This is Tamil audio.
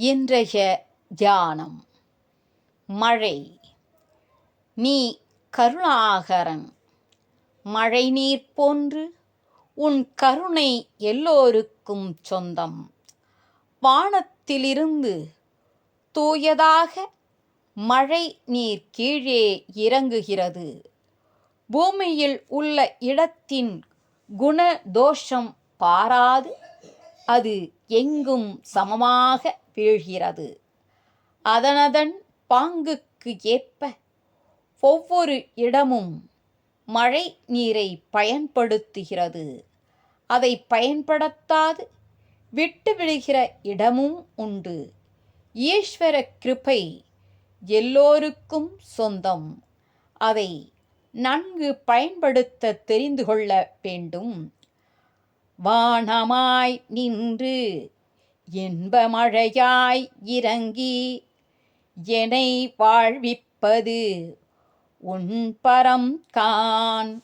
இன்றைய தியானம். மழை. நீ கருணாகரன். மழை நீர் போன்று உன் கருணை எல்லோருக்கும் சொந்தம். வானத்திலிருந்து தூயதாக மழை நீர் கீழே இறங்குகிறது. பூமியில் உள்ள இடத்தின் குண தோஷம் பாராது. அது எங்கும் சமமாக வீழ்கிறது அதனதன் பாங்குக்கு ஏற்ப ஒவ்வொரு இடமும் மழை நீரை பயன்படுத்துகிறது. அதை பயன்படுத்தாது விட்டுவிடுகிற இடமும் உண்டு. ஈஸ்வர கிருபை எல்லோருக்கும் சொந்தம். அதை நன்கு பயன்படுத்த தெரிந்து கொள்ள வேண்டும். வானமாய் நின்று என்ப மழையாய் இறங்கி என்னை வாழ்விப்பது உன் பரம் கான்